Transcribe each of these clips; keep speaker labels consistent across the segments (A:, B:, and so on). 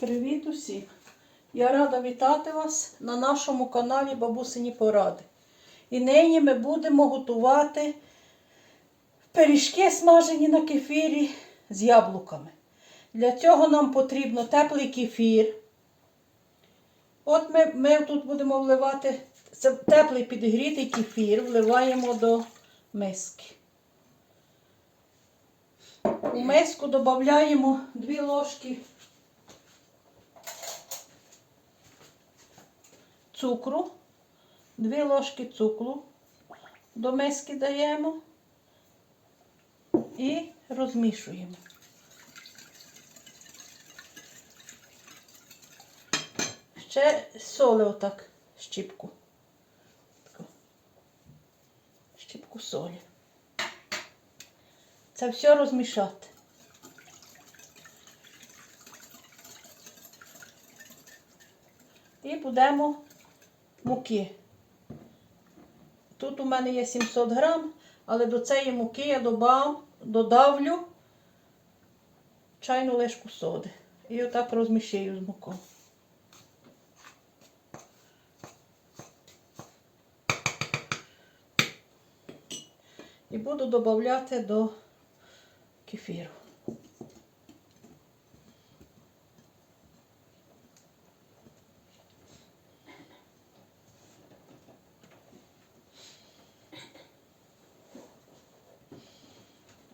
A: Привіт усім! Я рада вітати вас на нашому каналі Бабусині Поради. І нині ми будемо готувати пиріжки смажені на кефірі з яблуками. Для цього нам потрібно теплий кефір. От ми, ми тут будемо вливати це теплий підігрітий кефір, вливаємо до миски. У миску додаємо 2 ложки цукру, 2 ложки цукру до миски даємо і розмішуємо. Ще соли отак, щіпку. Щіпку солі. Це все розмішати. І будемо муки. Тут у мене є 700 грам, але до цієї муки я добав, додавлю чайну лишку соди. І отак розмішаю з мукою. І буду додавати до кефіру.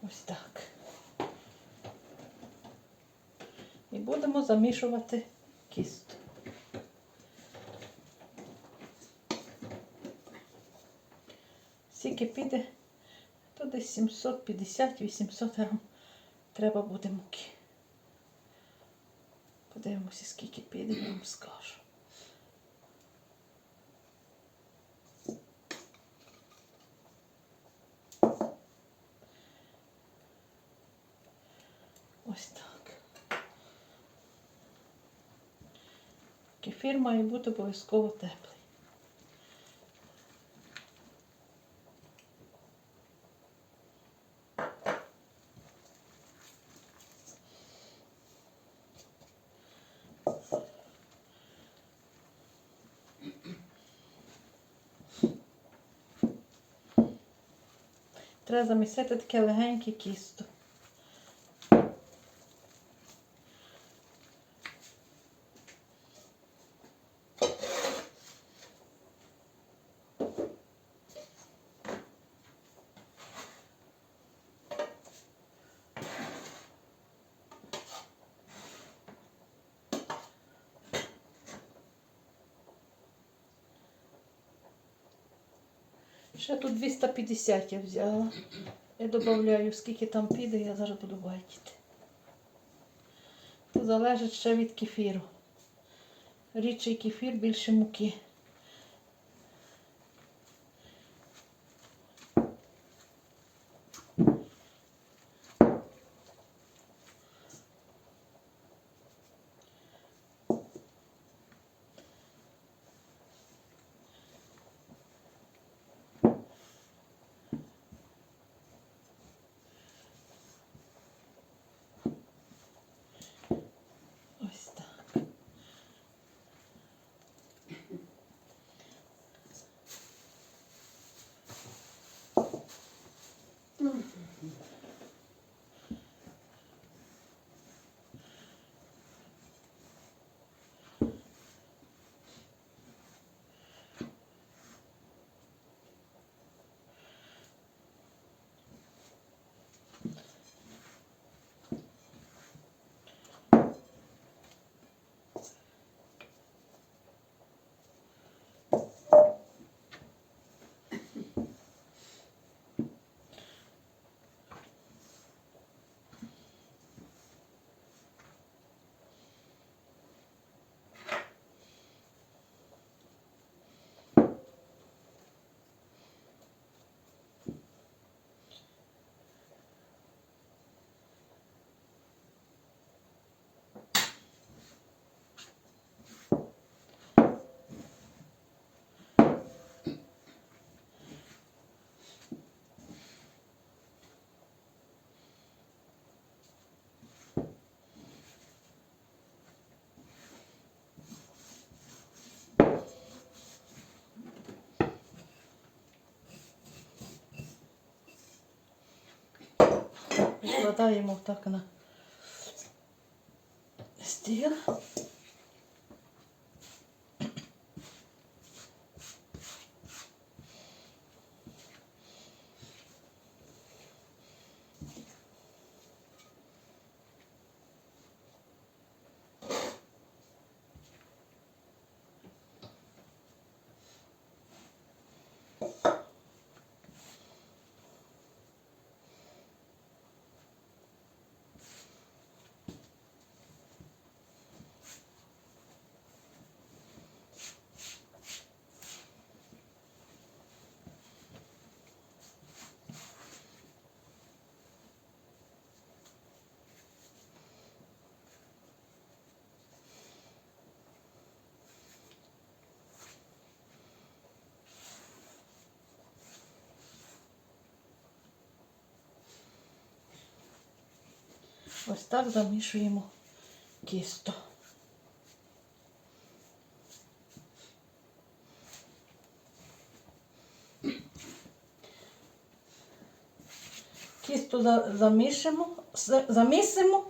A: Ось так. І будемо замішувати кісту. Скільки піде, то десь 750-800 грам треба буде муки. Подивимося, скільки піде, я вам скажу. Ось так. Кефір має бути обов'язково теплий. Треба замісити таке легеньке кісто. Ще тут 250 я взяла. Я додаю, скільки там піде, я зараз буду бачити. Залежить ще від кефіру. Рідший кефір більше муки. Викладаємо так на стіл. Ось так замішуємо кісто. Кісто замішимо, замісимо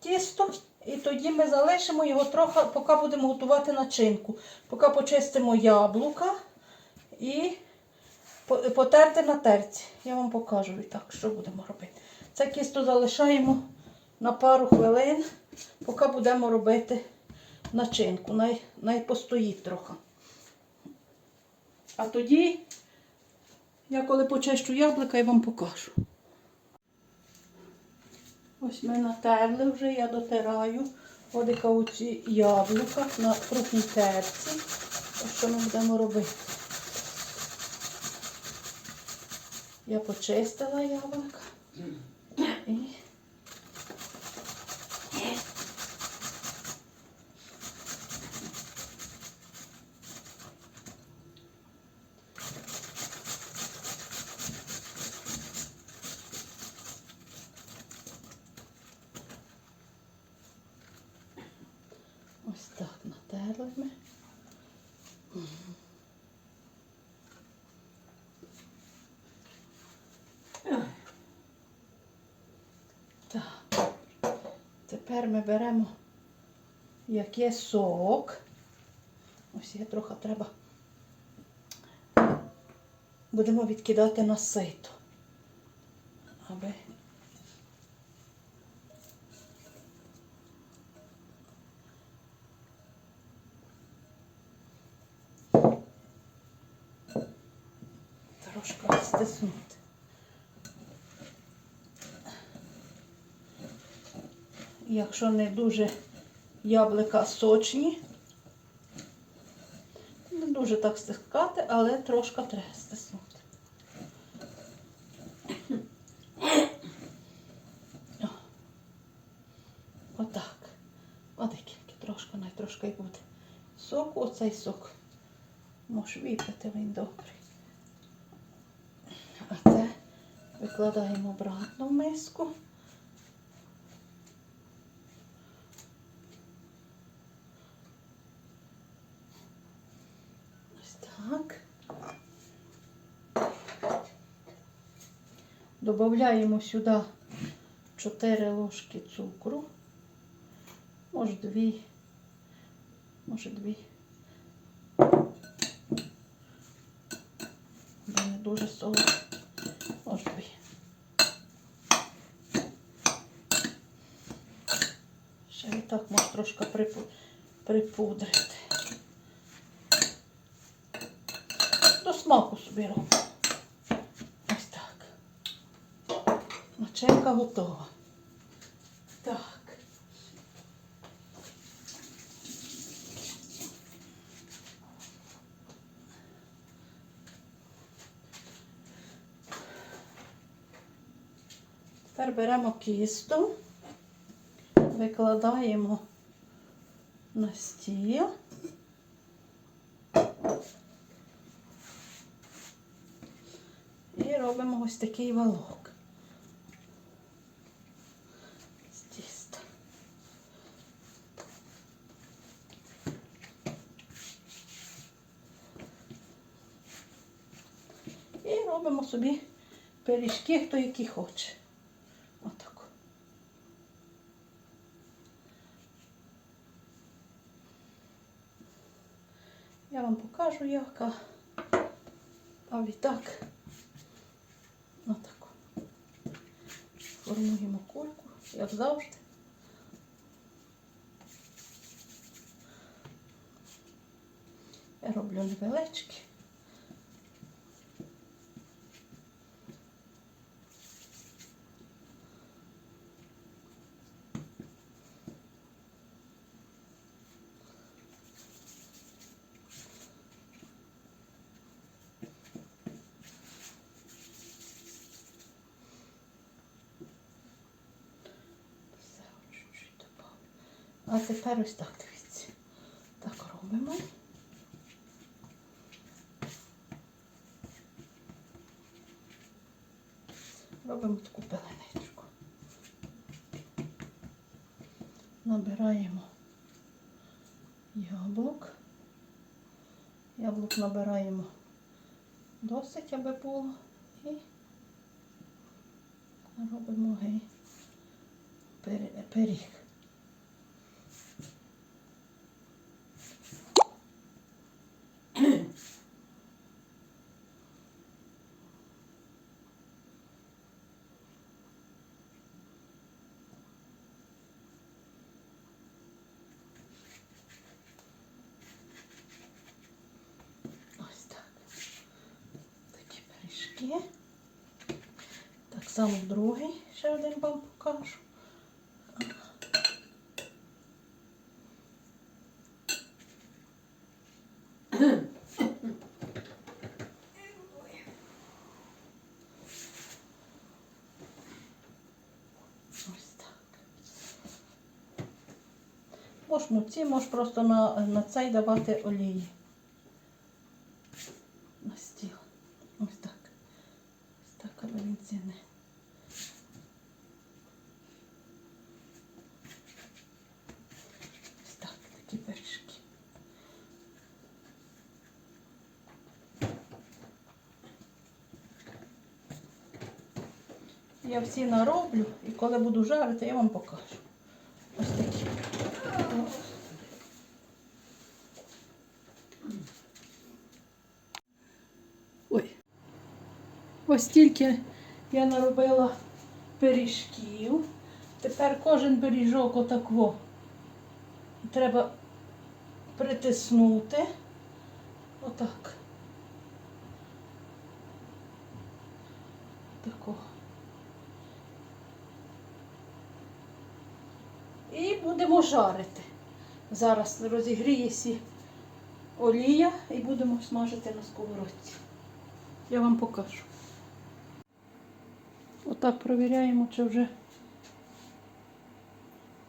A: тісто, і тоді ми залишимо його трохи, поки будемо готувати начинку. Поки почистимо яблука і потерти на терці. Я вам покажу і так, що будемо робити. Це кісто залишаємо на пару хвилин, поки будемо робити начинку. Най, най постоїть трохи. А тоді, я коли почищу яблука, я вам покажу. Ось ми натерли вже, я дотираю. Одика оці яблука на крупній терці. Ось що ми будемо робити. Я почистила яблука. І ось так натерли ми. Так. Тепер ми беремо як є сок. Ось є трохи треба. Будемо відкидати на сито. Аби трошки стиснути. Якщо не дуже яблука сочні, не дуже так стискати, але трошки треба стиснути. Отак. От тільки трошки, най трошки й буде. Соку, оцей сок. Можеш випити, він добрий. А це викладаємо обратно в миску. Ось так. Добавляємо сюди 4 ложки цукру. Може 2. Може 2. Бо не дуже солодко. Може 2. Ще і так може трошки припу- припудрити. До смаку собі робимо. Ось так. Начинка готова. Так. Тепер беремо кісту, викладаємо на стіл. І робимо ось такий валок. собі пиріжки, хто які хоче. Отак. Я вам покажу яка. А відтак отак. Формуємо кульку, як завжди. Я роблю невеличкі. А тепер ось так дивіться. Так робимо. Робимо таку пеленичку. Набираємо яблук. Яблук набираємо досить, аби було. І робимо гей пирі- пиріг. Ось так. Такі пиріжки. Так само другий ще один вам покажу. Можеш муці, можеш просто на, на цей давати олії. На стіл. Ось так. Ось так, аби він ціни. Ось так, такі пиріжки. Я всі нароблю і коли буду жарити, я вам покажу. Ось такі. Ой. Ось тільки я наробила пиріжків. Тепер кожен пиріжок отакво. Треба притиснути. Отак. Тако. І будемо жарити. Зараз розігріється олія і будемо смажити на сковородці. Я вам покажу. Отак провіряємо, чи вже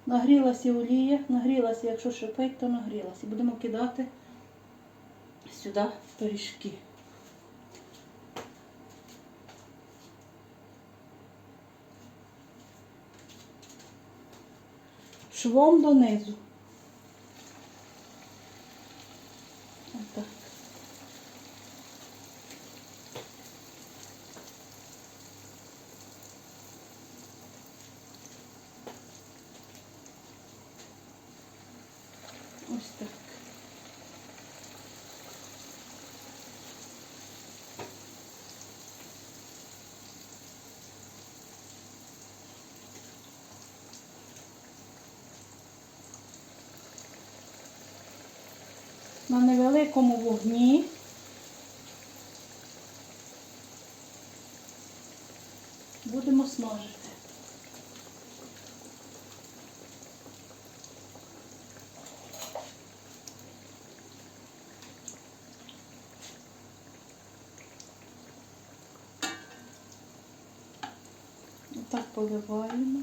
A: нагрілася олія. Нагрілася, якщо шипить, то нагрілася. І будемо кидати сюди пиріжки. Швом донизу. Отак. Ось так. На невеликому вогні. Будемо смажити. Отак поливаємо.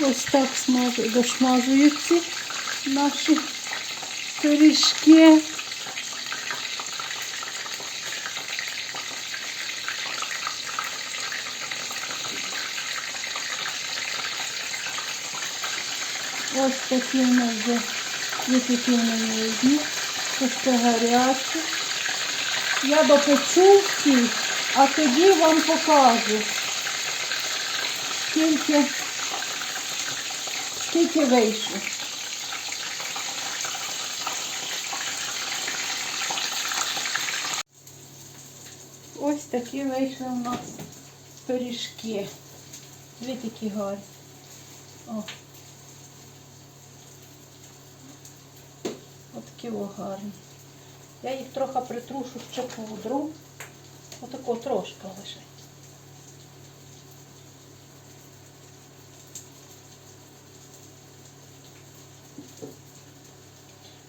A: Ось так смажу, дошмажуються наші пиріжки. Ось такі в нас вже випікені одні, це ще гарячі. Я допечу всі, а тоді вам покажу, скільки, скільки вийшло. Ось такі вийшли у нас пиріжки. Дві такі гарні. О. Отакі о гарні. Я їх трохи притрушу ще пудру. Отако трошки лише.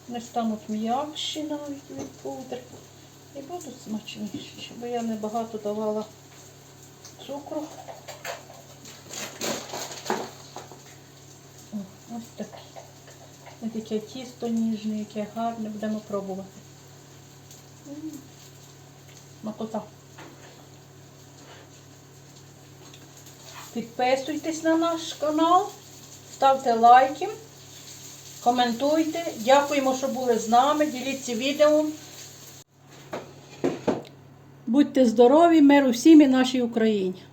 A: Вони стануть м'якші навіть від пудри. І будуть смачніші, бо я небагато давала цукру. Ось таке. Ось таке тісто ніжне, яке гарне, будемо пробувати. М, Смакота. Підписуйтесь на наш канал, ставте лайки, коментуйте. Дякуємо, що були з нами. Діліться відео. Будьте здорові, миру всім і нашій Україні.